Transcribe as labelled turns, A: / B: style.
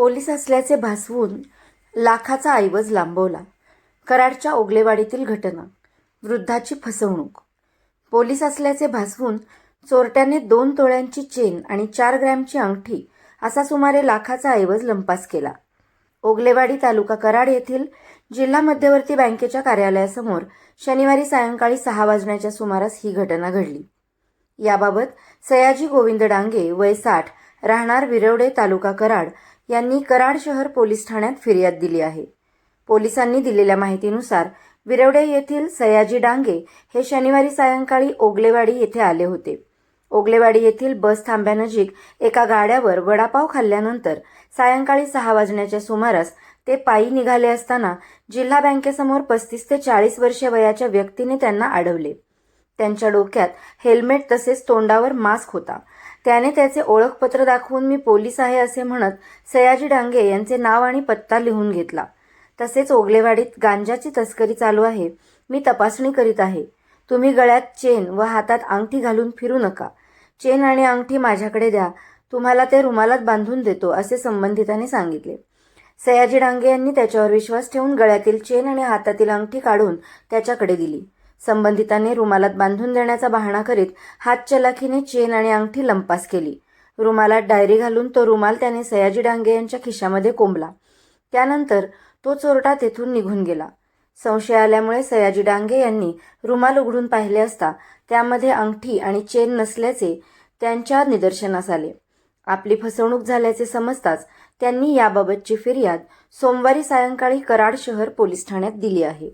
A: Police असल्याचे भासवून लाखाचा ऐवज लांबवला. कराडच्या ओगलेवाडीतील घटना वृद्धाची फसवणूक. पोलीस असल्याचे भासवून चोरट्याने दोन तोळ्यांची चेन आणि चार ग्रॅमची अंगठी असा सुमारे लाखाचा ऐवज लंपास केला. ओगलेवाडी तालुका कराड येथील जिल्हा मध्यवर्ती बँकेच्या कार्यालयासमोर शनिवारी सायंकाळी सहा वाजण्याच्या सुमारास ही घटना घडली. याबाबत सयाजी गोविंद डांगे वय साठ राहणार विरवडे तालुका कराड यांनी कराड शहर पोलीस ठाण्यात फिर्याद दिली आहे. पोलिसांनी दिलेल्या माहितीनुसार विरवडे येथील सयाजी डांगे हे शनिवारी सायंकाळी ओगलेवाडी येथे आले होते. ओगलेवाडी येथील बस थांब्यानजीक एका गाड्यावर वडापाव खाल्ल्यानंतर सायंकाळी सहा वाजण्याच्या सुमारास ते पायी निघाले असताना जिल्हा बँकेसमोर पस्तीस ते चाळीस वर्षे वयाच्या व्यक्तीने त्यांना अडवले. त्यांच्या डोक्यात हेल्मेट तसेच तोंडावर मास्क होता. त्याने त्याचे ओळखपत्र दाखवून मी पोलीस आहे असे म्हणत सयाजी डांगे यांचे नाव आणि पत्ता लिहून घेतला. तसेच ओगलेवाडीत गांजाची तस्करी चालू आहे. मी तपासणी करीत आहे. तुम्ही गळ्यात चेन व हातात अंगठी घालून फिरू नका. चेन आणि अंगठी माझ्याकडे द्या. तुम्हाला ते रुमालात बांधून देतो असे संबंधिताने सांगितले. सयाजी डांगे यांनी त्याच्यावर विश्वास ठेवून गळ्यातील चेन आणि हातातील अंगठी काढून त्याच्याकडे दिली. संबंधितांनी रुमालात बांधून देण्याचा बहाणा करीत हातचलाखीने चेन आणि अंगठी लंपास केली. रुमालात डायरी घालून तो रुमाल त्याने सयाजी डांगे यांच्या खिशामध्ये कोंबला. त्यानंतर तो चोरटा तेथून निघून गेला. संशय आल्यामुळे सयाजी डांगे यांनी रुमाल उघडून पाहिले असता त्यामध्ये अंगठी आणि चेन नसल्याचे त्यांच्या निदर्शनास आले. आपली फसवणूक झाल्याचे समजताच त्यांनी याबाबतची फिर्याद सोमवारी सायंकाळी कराड शहर पोलीस ठाण्यात दिली आहे.